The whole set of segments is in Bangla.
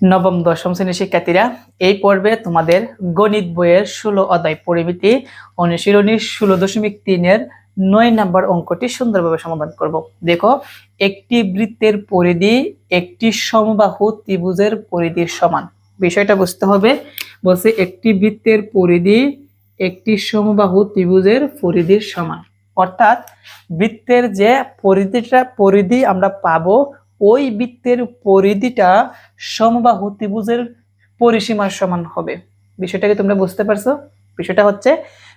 নবম, দশম শ্রেণির শিক্ষার্থীরা, এই পর্বে তোমাদের গণিত বইয়ের ষোলো অধ্যায় পরিমিতি অনুশীলনী ষোলো দশমিক তিনের নয় নাম্বার অঙ্কটি সুন্দরভাবে সমাধান করব। দেখো, একটি বৃত্তের পরিধি একটি সমবাহু ত্রিভুজের পরিধির সমান। বিষয়টা বুঝতে হবে, বলছে একটি বৃত্তের পরিধি একটি সমবাহু ত্রিভুজের পরিধির সমান। অর্থাৎ বৃত্তের যে পরিধিটা, পরিধি আমরা পাবো ওই বৃত্তের পরিধিটা সমবাহু ত্রিভুজের পরিসীমার সমান হবে। বিষয়টাকে তোমরা বুঝতে পারছ? বিষয়টা হচ্ছে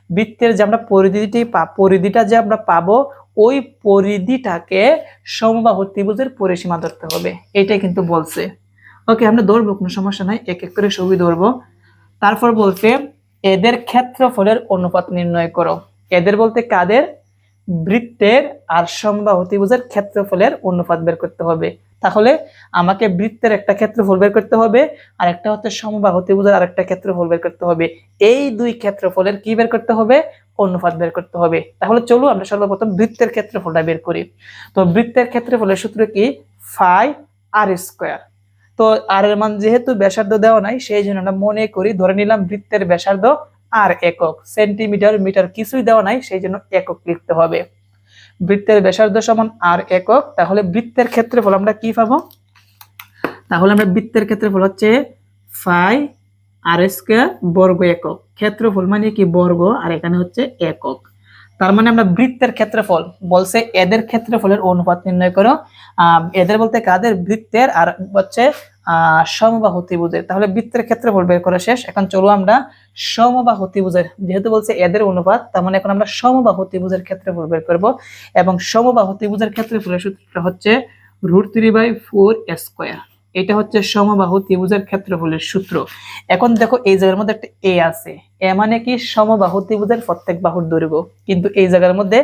বৃত্তের যে আমরা পরিধিটি পরিধিটা যে আমরা পাবো, ওই পরিধিটাকে সমবাহু ত্রিভুজের পরিসীমা ধরতে হবে। এটাই কিন্তু বলছে। ওকে, আমরা ধরবো, কোনো সমস্যা নাই। এক এক করে ছবি ধরবো। তারপর বলছে, এদের ক্ষেত্রফলের অনুপাত নির্ণয় করো। এদের বলতে কাদের? বৃত্তের আর সমবাহু ত্রিভুজের ক্ষেত্রফলের অনুপাত বের করতে হবে। তাহলে আমাকে বৃত্তের একটা ক্ষেত্রফল বের করতে হবে, আর একটা হচ্ছে সমবাহু ত্রিভুজের আরেকটা ক্ষেত্রফল বের করতে হবে। এই দুই ক্ষেত্রফলের কি বের করতে হবে? অনুপাত বের করতে হবে। তাহলে চলো আমরা সর্বপ্রথম বৃত্তের ক্ষেত্রফলটা বের করি। তো বৃত্তের ক্ষেত্রফলের সূত্র কি? Pi r square. তো আর এর মান যেহেতু ব্যাসার্ধ দেওয়া নাই, সেই জন্য আমরা মনে করি, ধরে নিলাম বৃত্তের ব্যাসার্ধ আর একক। সেন্টিমিটার, মিটার কিছুই দেওয়া নাই, সেই জন্য একক লিখতে হবে। বৃত্তের ব্যাসার্ধ সমান আর একক, তাহলে বৃত্তের ক্ষেত্রফল আমরা কি পাবো? তাহলে আমরা বৃত্তের ক্ষেত্রফল হচ্ছে ফাই আর স্কোয়ার বর্গ একক। ক্ষেত্রফল মানে কি? বর্গ, আর এখানে হচ্ছে একক। তার মানে আমরা বৃত্তের ক্ষেত্রফল বলছে এদের ক্ষেত্রফলের অনুপাত নির্ণয় করো। এদের বলতে কাদের? বৃত্তের, আর হচ্ছে সমবাহু ত্রিভুজের। তাহলে বৃত্তের ক্ষেত্রফল বের করা শেষ। এখন চলো আমরা সমবাহু ত্রিভুজের, যেহেতু বলছে এদের অনুপাত, তার মানে এখন আমরা সমবাহু ত্রিভুজের ক্ষেত্রফল বের করব এবং সমবাহু ত্রিভুজের ক্ষেত্রফলের সূত্রটা হচ্ছে root three by four square এটা হচ্ছে সমবাহু ত্রিভুজের ক্ষেত্রফলের সূত্র। এখন দেখো এই জায়গার মধ্যে একটা এ আছে। এ মানে কি? সমবাহু ত্রিভুজের প্রত্যেক বাহুর দৈর্ঘ্য। কিন্তু এই জায়গার মধ্যে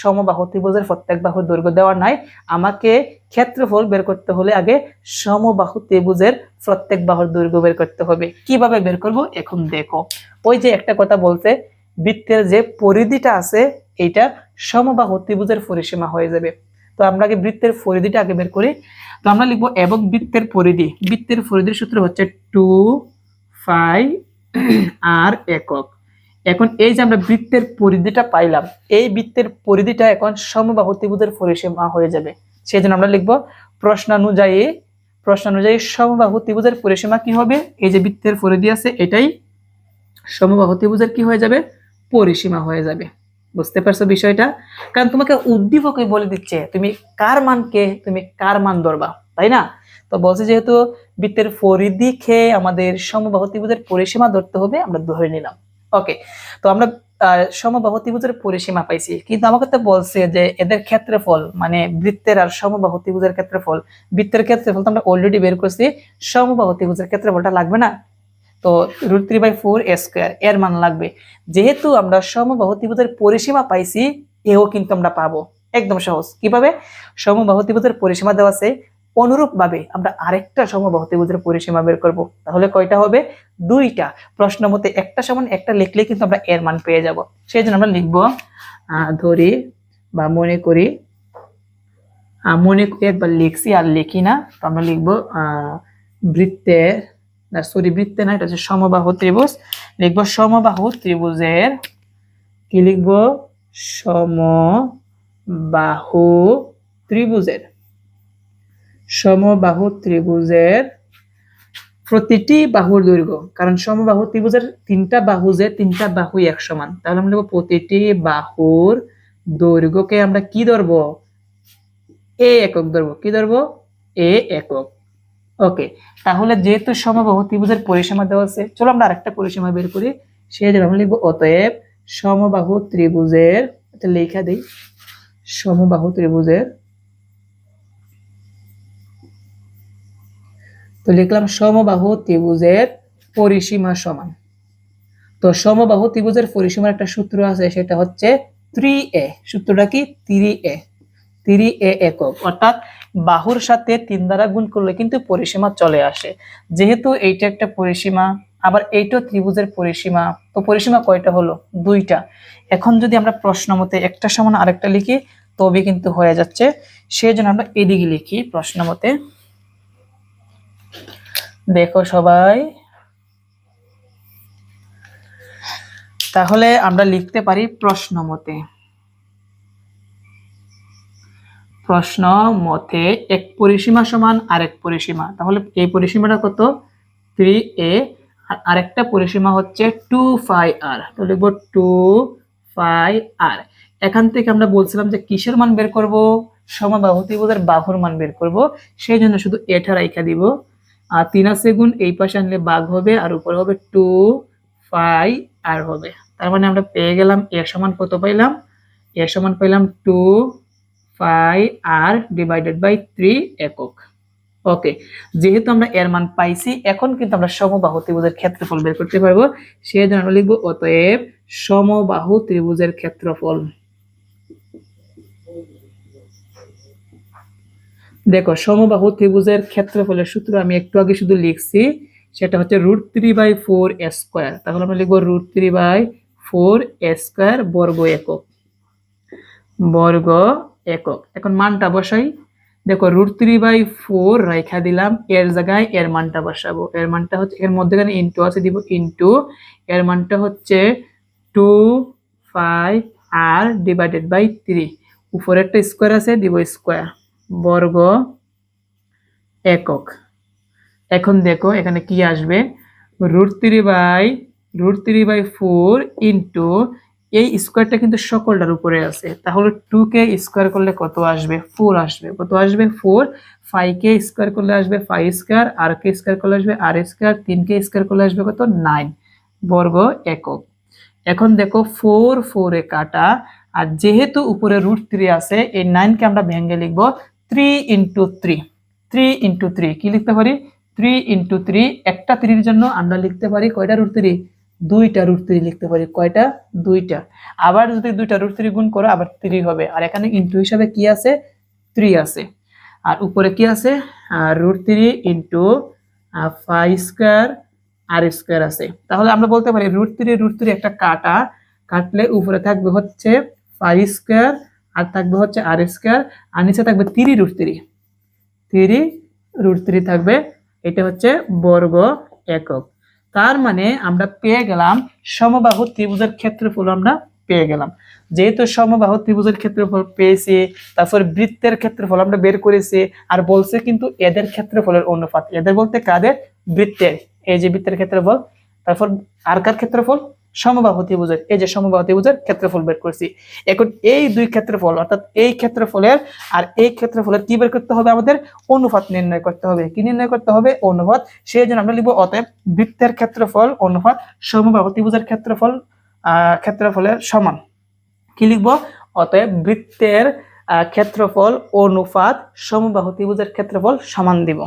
সমবাহু ত্রিভুজের প্রত্যেক বাহুর দৈর্ঘ্য দেওয়া নাই। আমাকে ক্ষেত্রফল বের করতে হলে আগে সমবাহু ত্রিভুজের প্রত্যেক বাহুর দৈর্ঘ্য বের করতে হবে। কীভাবে বের করব? এখন দেখো। ওই যে একটা কথা বলতে বৃত্তের যে পরিধিটা আছে, এইটা সমবাহু ত্রিভুজের পরিসীমা হয়ে যাবে। তো আমরা আগে বৃত্তের পরিধিটা আগে বের করি। তো আমরা লিখব এবং বৃত্তের পরিধি। বৃত্তের পরিধির সূত্র হচ্ছে টু ফাইভ আর একক। এখন এই যে আমরা বৃত্তের পরিধিটা পাইলাম, এই বৃত্তের পরিধিটা এখন সমবাহু ত্রিভুজের পরিসীমা হয়ে যাবে। সেই জন্য আমরা লিখব প্রশ্নানুযায়ী প্রশ্নানুযায়ী সমবাহু ত্রিভুজের পরিসীমা কি হবে? এই যে বৃত্তের পরিধি আছে, এটাই সমবাহু ত্রিভুজের কি হয়ে যাবে? পরিসীমা হয়ে যাবে। বুঝতে পারছ বিষয়টা? কারণ তোমাকে উদ্দীপকই বলে দিচ্ছে, তুমি কার মানকে, তুমি কার মান ধরবা, তাই না? তো বলছে যেহেতু বৃত্তের পরিধি খেয়ে আমাদের সমবাহু ত্রিভুজের পরিসীমা ধরতে হবে, আমরা ধরে নিলাম। ওকে তো আমরা সমবাহু ত্রিভুজের পরিসীমা পাইছি, কিন্তু আমাকে তো বলছে যে এদের ক্ষেত্রফল মানে বৃত্তের আর সমবাহু ত্রিভুজের ক্ষেত্রফল, বৃত্তের ক্ষেত্রফল তো আমরা অলরেডি বের করছি, সমবাহু ত্রিভুজের ক্ষেত্রফলটা লাগবে না? তো root three by four a square এর মান লাগবে। যেহেতু আমরা সমবাহু ত্রিভুজের পরিসীমা পাইছি, এও কিন্তু আমরা পাবো। একদম সহজ। কীভাবে? সমবাহু ত্রিভুজের পরিসীমা দেওয়া আছে। অনুরূপ ভাবে আমরা আরেকটা সমবাহু ত্রিভুজের পরিসীমা বের করব। তাহলে কয়টা হবে? দুইটা। প্রশ্ন মতে একটা সমান একটা লিখলে কিন্তু আমরা এর মান পেয়ে যাব। সেই জন্য আমরা লিখব ধরি বা মনে করি মনে করি একবার লিখছি আর লিখি না। তো আমরা লিখব বৃত্তের না সরি বৃত্তে না এটা হচ্ছে সমবাহু ত্রিভুজ. লিখব সমবাহু ত্রিভুজের, কি লিখব? সমবাহু ত্রিভুজের। সমবাহু ত্রিভুজের প্রতিটি বাহুর দৈর্ঘ্য, কারণ সমবাহু ত্রিভুজের তিনটা বাহু যে তিনটা বাহুই এক সমান তাহলে আমরা লিখব প্রতিটি বাহুর দৈর্ঘ্যকে আমরা কি ধরবো? এ একক ধরবো। কি ধরবো? এ একক। ওকে তাহলে যেহেতু সমবাহু ত্রিভুজের পরিসীমা দেওয়া আছে, চলো আমরা আরেকটা পরিসীমা বের করি। সেই জন্য আমরা লিখব, অতএব সমবাহু ত্রিভুজের, এটা লেখা দেই, সমবাহু ত্রিভুজের। তো লিখলাম সমবাহু ত্রিভুজের পরিসীমা সমান। তো সমবাহু ত্রিভুজের পরিসীমার একটা সূত্র আছে, সেটা হচ্ছে ত্রি এ সূত্রটা কি? ত্রি এ ত্রি এ একক। অর্থাৎ বাহুর সাথে তিন দ্বারা গুণ করলে কিন্তু পরিসীমা চলে আসে। যেহেতু এইটা একটা পরিসীমা, আবার এইটাও ত্রিভুজের পরিসীমা। তো পরিসীমা কয়টা হলো? দুইটা। এখন যদি আমরা প্রশ্ন মতে একটা সমান আরেকটা লিখি তবে কিন্তু হয়ে যাচ্ছে। সেই জন্য আমরা এদিকে লিখি প্রশ্ন মতে। দেখো সবাই। তাহলে আমরা লিখতে পারি প্রশ্ন মতে। প্রশ্ন মতে এক পরিসীমা সমান আরেক পরিসীমা। তাহলে এই পরিসীমাটা কত? থ্রি এ আর আরেকটা পরিসীমা হচ্ছে টু ফাই আর লিখব টু ফাই আর এখান থেকে আমরা বলছিলাম যে কিসের মান বের করব? সমবাহু ত্রিভুজের বাহুর মান বের করব। সেই জন্য শুধু এটা রাইখা দিব। আর তিন গুণ এই পাশে আনলে বাঘ হবে আর উপরে হবে টু ফাই আর হবে। তার মানে আমরা পেয়ে গেলাম এর সমান কত পাইলাম? এর সমান পাইলাম two pi r divided by three একক। ওকে যেহেতু আমরা এর মান পাইছি, এখন কিন্তু আমরা সমবাহু ত্রিভুজের ক্ষেত্রফল বের করতে পারব। সেই জন্য আমরা লিখব, অতএব সমবাহু ত্রিভুজের ক্ষেত্রফল। দেখো, সমবাহু ত্রিভুজের ক্ষেত্রফলের সূত্র আমি একটু আগে শুধু লিখছি, সেটা হচ্ছে root three by four square তাহলে আমরা লিখব root three by four square বর্গ একক। বর্গ একক। এখন মানটা বসাই। দেখো রুট থ্রি বাই ফোর রেখা দিলাম, এর জায়গায় এর মানটা বসাবো। এর মানটা হচ্ছে, এর মধ্যেখানে ইন্টু আছে, দিব ইন্টু এর মানটা হচ্ছে two five r divided by three উপরে একটা স্কোয়ার আছে, দিব স্কোয়ার বর্গ একক। এখন দেখো, এখানে কি আসবে? Root three by root three by four into এই স্কোয়ারটা কিন্তু সকলটার উপরে আছে। তাহলে টু কে স্কোয়ার করলে কত আসবে? ফোর আসবে। কত আসবে? ফোর ফাইভ কে স্কোয়ার করলে আসবে ফাইভ স্কোয়ার আর কে স্কোয়ার করলে আসবে আর স্কোয়ার তিন কে স্কোয়ার করলে আসবে কত? নাইন বর্গ একক। এখন দেখো ফোর ফোরে কাটা। আর যেহেতু উপরে রুট থ্রি আছে, এই নাইনকে আমরা ভেঙে লিখব three into three three into three কি লিখতে পারি? থ্রি ইন্টু থ্রি একটা থ্রির জন্য আমরা লিখতে পারি কয়টা রুট থ্রি দুইটা রুট থ্রি লিখতে পারি। কয়টা? দুইটা। আবার যদি দুইটা রুট থ্রি গুণ করো, আবার থ্রি হবে। আর এখানে ইন্টু হিসাবে কি আছে? থ্রি আছে। আর উপরে কি আছে? Root three into five square r square আছে। তাহলে আমরা বলতে পারি রুট থ্রি রুট থ্রি একটা কাটা। কাটলে উপরে থাকবে হচ্ছে ফাইভ স্কোয়ার আর থাকবে হচ্ছে আর স্কোয়ার আর নিচে থাকবে three root three three root three থাকবে। এটা হচ্ছে বর্গ একক। তার মানে আমরা পেয়ে গেলাম সমবাহু ত্রিভুজের ক্ষেত্রফল আমরা পেয়ে গেলাম। যেহেতু সমবাহু ত্রিভুজের ক্ষেত্রফল পেয়েছি, তারপর বৃত্তের ক্ষেত্রফল আমরা বের করেছি, আর বলছে কিন্তু এদের ক্ষেত্রফলের অনুপাত। এদের বলতে কাদের? বৃত্তের। এই যে বৃত্তের ক্ষেত্রফল, তারপর আর কার ক্ষেত্রফল? সমবাহু ত্রিভুজের এই যে সমবাহু ত্রিভুজের ক্ষেত্রফল বের করছি। এখন এই দুই ক্ষেত্রফল, অর্থাৎ এই ক্ষেত্রফলের আর এই ক্ষেত্রফলের কি বের করতে হবে আমাদের? অনুপাত নির্ণয় করতে হবে। কি নির্ণয় করতে হবে? অনুপাত। সেই জন্য আমরা লিখব অতএব বৃত্তের ক্ষেত্রফল, অনুপাত সমবাহু ত্রিভুজের ক্ষেত্রফল ক্ষেত্রফলের সমান। কি লিখব? অতএব বৃত্তের ক্ষেত্রফল, অনুপাত সমবাহু ত্রিভুজের ক্ষেত্রফল সমান দিব।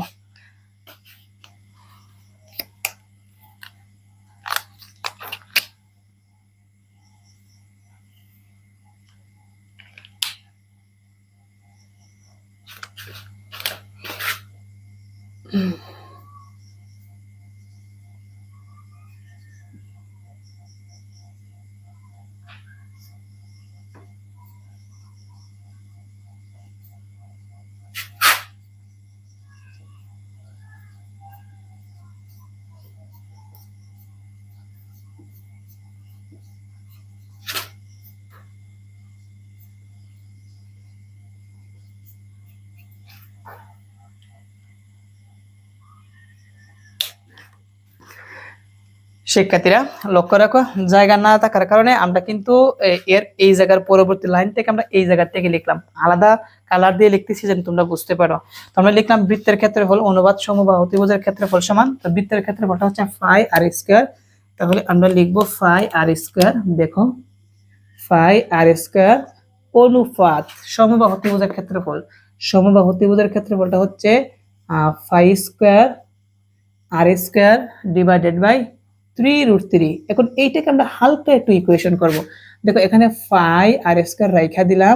শিক্ষার্থীরা লক্ষ্য রাখো, জায়গা না থাকার কারণে আমরা কিন্তু এর এই জায়গার পরবর্তী লাইন থেকে আমরা এই জায়গা থেকে লিখলাম। আলাদা কালার দিয়ে লিখতেছি যেন তোমরা বুঝতে পারো। তো আমরা লিখলাম বৃত্তের ক্ষেত্রফল অনুবাদ সমবাহ ত্রিভুজের ক্ষেত্রফল সমান। তো বৃত্তের ক্ষেত্রে ক্ষেত্রফলটা হচ্ছে ফাই আর স্কোয়ার তাহলে আমরা লিখব ফাই আর স্কোয়ার দেখো ফাই আর স্কোয়ার অনুপাত সমবাহ ত্রিভুজের ক্ষেত্রফল। সমবাহ ত্রিভুজের ক্ষেত্রফলটা হচ্ছে pi square r square divided by three root three এখন এইটাকে আমরা হালকা একটু ইকুয়েশন করব। দেখো, এখানে ফাই আর স্কোয়ার রাইখা দিলাম,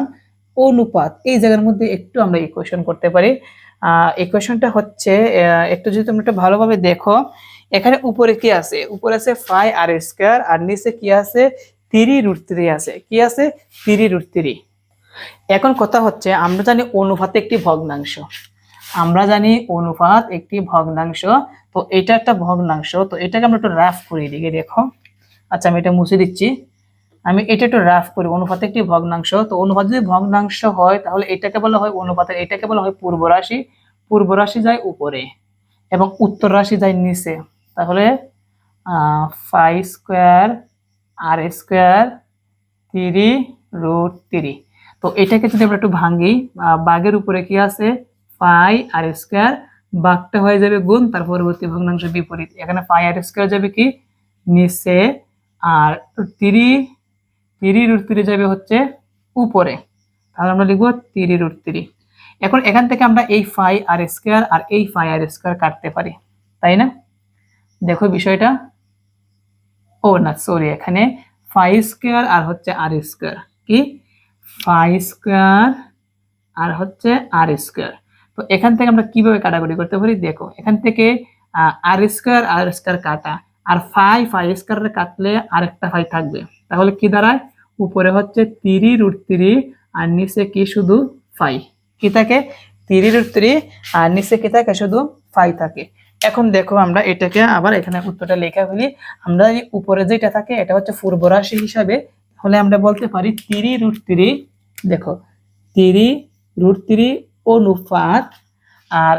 অনুপাত, এই জায়গার মধ্যে একটু আমরা ইকুয়েশন করতে পারি। ইকুয়েশনটা হচ্ছে একটু যদি তোমরা একটু ভালোভাবে দেখো, এখানে উপরে কি আছে? উপরে আছে ফাই আর স্কোয়ার আর নিচে কি আছে? থ্রি রুট থ্রি আছে। কি আছে? থ্রি রুট থ্রি এখন কথা হচ্ছে, আমরা জানি অনুপাত একটি ভগ্নাংশ। আমরা জানি অনুপাত একটি ভগ্নাংশ। তো এটা একটা ভগ্নাংশ, তো এটাকে আমরা একটু রাফ করে দিই দেখো। আচ্ছা আমি এটা মুছে দিচ্ছি। আমি এটা একটু রাফ করি অনুপাত একটি ভগ্নাংশ। তো অনুপাত যদি ভগ্নাংশ হয়, তাহলে এটাকে বলা হয় অনুপাতের, এটাকে বলা হয় পূর্ব রাশি। পূর্ব রাশি যায় উপরে এবং উত্তর রাশি যায় নিচে। তাহলে five square, r square three root three. তো এটাকে যদি আমরা একটু ভাঙি বাঘের উপরে কি আছে? ফাই আর স্কোয়ার বাঘটা হয়ে যাবে গুণ, তার পরবর্তী ভগ্নাংশ বিপরীত। এখানে ফাই আর স্কোয়ার যাবে কি? নিচে। আর তিরি থ্রি রুট থ্রি যাবে হচ্ছে উপরে। তাহলে আমরা লিখব থ্রি রুট থ্রি এখন এখান থেকে আমরা এই ফাই আর স্কোয়ার আর এই ফাই আর স্কোয়ার কাটতে পারি। তাই না? দেখো বিষয়টা। ও না সরি এখানে ফাই স্কোয়ার আর হচ্ছে আর স্কোয়ার কি? ফাই স্কোয়ার আর হচ্ছে আর স্কোয়ার তো এখান থেকে আমরা কীভাবে কাটাকুটি করতে পারি? দেখো, এখান থেকে আর স্কোয়ার আর স্কোয়ার কাটা। আর ফাই ফাই স্কোয়ার কাটলে আরেকটা ফাই থাকবে। তাহলে কি দাঁড়ায়? উপরে হচ্ছে তিরি রুট তিরি, আর নিচে কি শুধু ফাই কি থাকে? তিরি রুট তিরি, আর নিচে কি থাকে? শুধু ফাই থাকে। এখন দেখো আমরা এটাকে আবার এখানে উত্তরটা লেখা ফেলি। আমরা উপরে যেটা থাকে, এটা হচ্ছে পূর্ব রাশি হিসাবে। তাহলে আমরা বলতে পারি তিরি রুট তিরি। দেখো, তিরি রুট তিরি অনুপাত, আর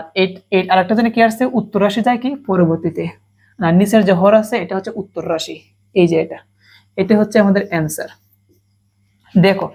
এই আরেকটা জন্য কি আসছে? উত্তর রাশি যায় কি? পরবর্তীতে। আর নিচের যে হর আছে, এটা হচ্ছে উত্তর রাশি। এই যে এটা। এটা হচ্ছে আমাদের অ্যান্সার দেখো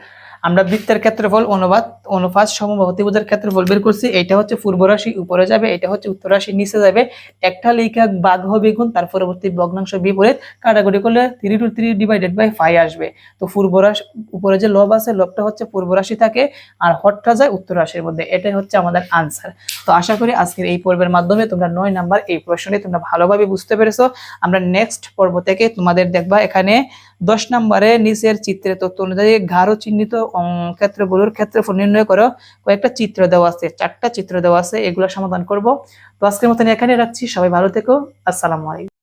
আমরা বৃত্তের ক্ষেত্রফল, অনুপাত অনুপাত সমবাহতিভুজের ক্ষেত্রফল বের করছি। এটা হচ্ছে পূর্ব রাশি, উপরে যাবে, এটা হচ্ছে উত্তর রাশি, নিচে যাবে। একটা লেখা বাঘ হবে গুণ তার পরবর্তী ভগ্নাংশ বিপরীত। কাটাকুটি করলে three two three divided by five আসবে। তো পূর্ব রাশি, উপরে যে লব আছে, লবটা হচ্ছে পূর্ব রাশি থাকে, আর হটটা যায় উত্তর রাশির মধ্যে। এটাই হচ্ছে আমাদের আনসার তো আশা করি আজকের এই পর্বের মাধ্যমে তোমরা নয় নাম্বার এই প্রশ্নটি তোমরা ভালোভাবে বুঝতে পেরেছ। আমরা নেক্সট পর্ব থেকে তোমাদের দেখবা এখানে দশ নম্বরে নিচের চিত্রে তথ্য অনুযায়ী গাঢ় চিহ্নিত ক্ষেত্রগুলোর ক্ষেত্রফল নির্ণয় করো। কয়েকটা চিত্র দেওয়া আছে, চারটা চিত্র দেওয়া আছে, এগুলো সমাধান করব। তো আজকের মতন এখানে রাখছি, সবাই ভালো থেকো, আসসালামু আলাইকুম।